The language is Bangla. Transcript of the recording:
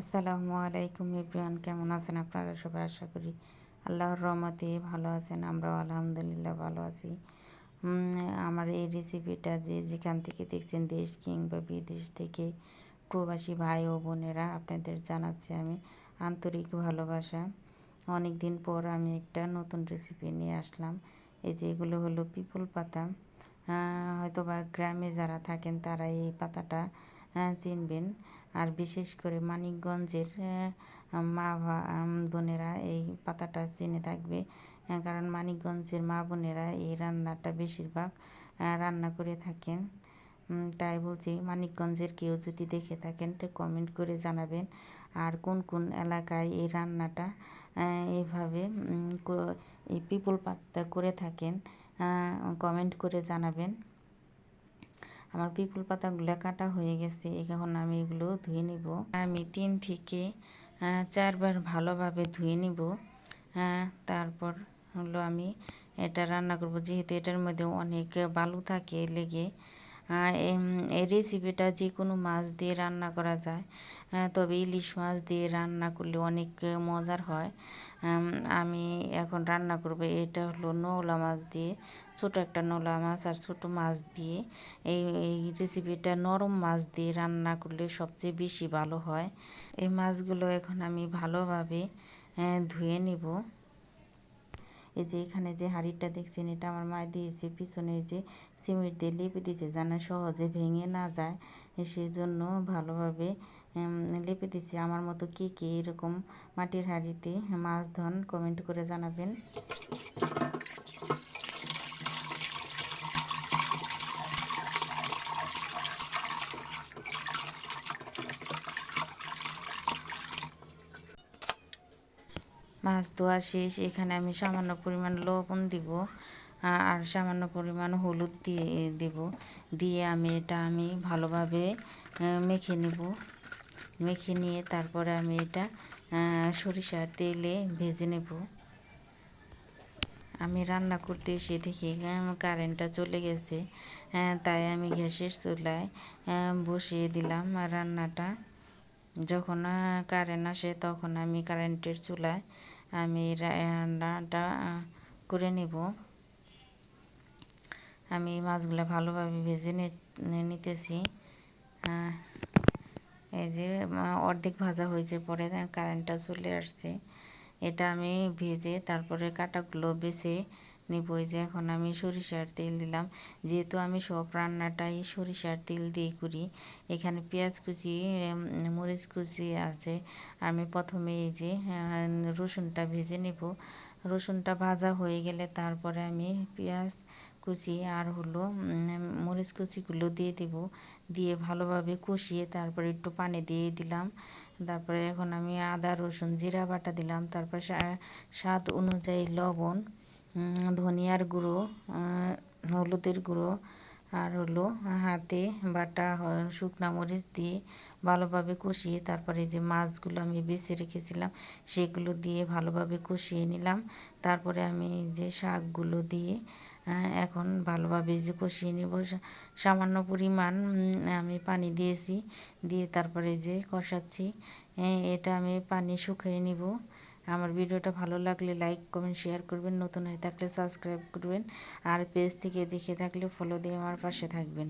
আসসালামু আলাইকুম ইব্রিয়ান কেমন আছেন আপনারা সবাই? আশা করি আল্লাহর রহমতে ভালো আছেন, আমরাও আলহামদুলিল্লাহ ভালো আছি। আমার এই রেসিপিটা যে যেখান থেকে দেখছেন, দেশ কিংবা বিদেশ থেকে প্রবাসী ভাই ও বোনেরা, আপনাদের জানাচ্ছি আমি আন্তরিক ভালোবাসা। অনেক দিন পর আমি একটা নতুন রেসিপি নিয়ে আসলাম। এই যে এগুলো হলো পিপুল পাতা। হয়তো বা গ্রামে যারা থাকেন, তারা এই পাতাটা চিনবেন। আর বিশেষ করে মানিকগঞ্জের মা বোনেরা এই পাতাটা চিনে থাকবে কারণ মানিকগঞ্জের মা বোনেরা এই রান্নাটা বেশিরভাগ রান্না করে থাকেন। তাই বলছি মানিকগঞ্জের কেউ যদি দেখে থাকেন, তো কমেন্ট করে জানাবেন আর কোন কোন এলাকায় এই রান্নাটা এভাবে এই পিপল পাতা করে থাকেন কমেন্ট করে জানাবেন। আমার পিপুল পাতাগুলো কাটা হয়ে গেছে এখন আমি এগুলো ধুয়ে নিব। আমি তিন থেকে চারবার ভালোভাবে ধুয়ে নিব। তারপর হলো আমি এটা রান্না করব, যেহেতু এটার মধ্যে অনেক বালু থাকে লেগে এই রেসিপিটা যে কোনো মাছ দিয়ে রান্না করা যায়। তবে ইলিশ মাছ দিয়ে রান্না করলে অনেক মজার হয়। আমি এখন রান্না করব, এটা হলো নৌলা মাছ দিয়ে, ছোট একটা নৌলা মাছ আর ছোট মাছ দিয়ে। এই এই রেসিপিটা নরম মাছ দিয়ে রান্না করলে সবচেয়ে বেশি ভালো হয়। এই মাছগুলো এখন আমি ভালোভাবে ধুয়ে নিব। এই যে এখানে যে হাড়িটা দেখছেন, এটা আমার মা দিয়েছে, পিছনে যে সিমেন্ট দিয়ে লেপে দিয়েছে যেন সহজে ভেঙে না যায়। সেই জন্য ভালোভাবে লেপে দিয়েছে। আমার মতো কে কে এরকম মাটির হাড়িতে মাছ ধন কমেন্ট করে জানাবেন। মাছ ধোয়া শেষ, এখানে আমি সামান্য পরিমাণ লবণ দিব আর সামান্য পরিমাণ হলুদ দিয়ে দেব। দিয়ে আমি এটা আমি ভালোভাবে মেখে নেব। মেখে নিয়ে তারপরে আমি এটা সরিষার তেলে ভেজে নেব। আমি রান্না করতে এসে দেখি কারেন্টটা চলে গেছে তাই আমি গ্যাসের চুলায় বসিয়ে দিলাম রান্নাটা। যখন কারেন্ট আসে তখন আমি কারেন্টের চুলায় আমি রান্নাটা করে নেব। আমি মাছগুলো ভালোভাবে ভেজে নিতেছি। এই যে অর্ধেক ভাজা হয়েছে পরে কারেন্টটা চলে আসছে। এটা আমি ভেজে তারপরে কাটাগুলো বেছে নিব যে এখন আমি সরিষার তেল দিলাম। যেহেতু আমি সব রান্নাটাই সরিষার তেল দিয়ে করি, এখানে পেঁয়াজ কুচি মরিচ কুচি আছে। আমি প্রথমে এই যে রসুনটা ভেজে নেব। রসুনটা ভাজা হয়ে গেলে তারপরে আমি পেঁয়াজ কুচি আর হলো মরিচ কুচিগুলো দিয়ে দেব। দিয়ে ভালোভাবে কষিয়ে তারপরে একটু পানি দিয়ে দিলাম। তারপরে এখন আমি আদা, রসুন, জিরা বাটা দিলাম। তারপর স্বাদ অনুযায়ী লবণ ধনিয়ার গুঁড়ো হলুদের গুঁড়ো, আর হলো হাতে বাটা শুকনা মরিচ দিয়ে ভালোভাবে কষিয়ে তারপরে যে মাছগুলো আমি বেছে রেখেছিলাম, সেগুলো দিয়ে ভালোভাবে কষিয়ে নিলাম। তারপরে আমি যে শাকগুলো দিয়ে এখন ভালোভাবে যে কষিয়ে নেব। সামান্য পরিমাণ আমি পানি দিয়েছি, দিয়ে তারপরে যে কষাচ্ছি। এটা আমি পানি শুকিয়ে নিব। আমার ভিডিওটা ভালো লাগলে লাইক, কমেন্ট, শেয়ার করবেন, নতুন হয়ে থাকলে সাবস্ক্রাইব করবেন, আর পেজ থেকে দেখে থাকলে ফলো দিয়ে আমার পাশে থাকবেন।